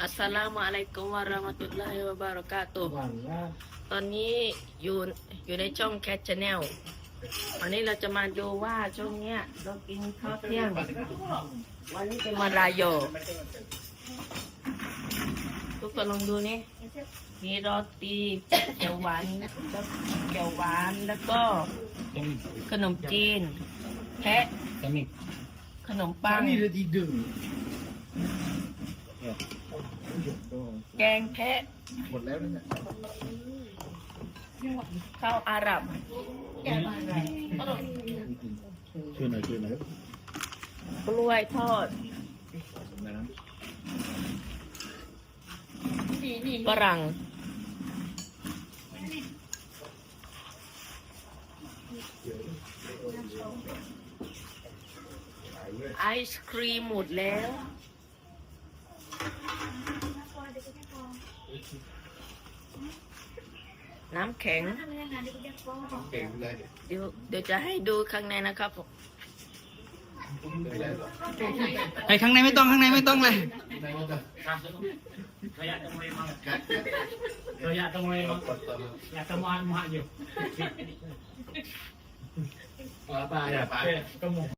อัสสลามุอะลัยกุมวะเราะมะตุลลอฮิวะบะเราะกาตุฮ์ตอนนี้อยู่อยู่ในช่องแคทชแนลวันนี้เราจะมาดูว่าช่วงเนี้ยเรากินข้าวเที่ยง วันนี้เป็นวันรายโย ทุกคนลองดูนี่มีโรตีเขียวหวานแล้วเขียวหวานแล้วก็ขนมจีนแพะ Kami. ขนมปัง Kami dah tidur. แกงแพะหมดแล้วนะข้าวอาหรับช่วยหน่อยช่วยหน่อยกล้วยทอดฝรั่งไอศครีมหมดแล้ว น้ำแข็งำเก่งเลยเดี๋ยวเดี๋ยวจะให้ดูข้างในนะครับผมไอ้ข้างในไม่ต้องข้างในไม่ต้องเลย Kayak temu memang. Kayak temu memang. Ya temu mak je. Apa ya? Temu.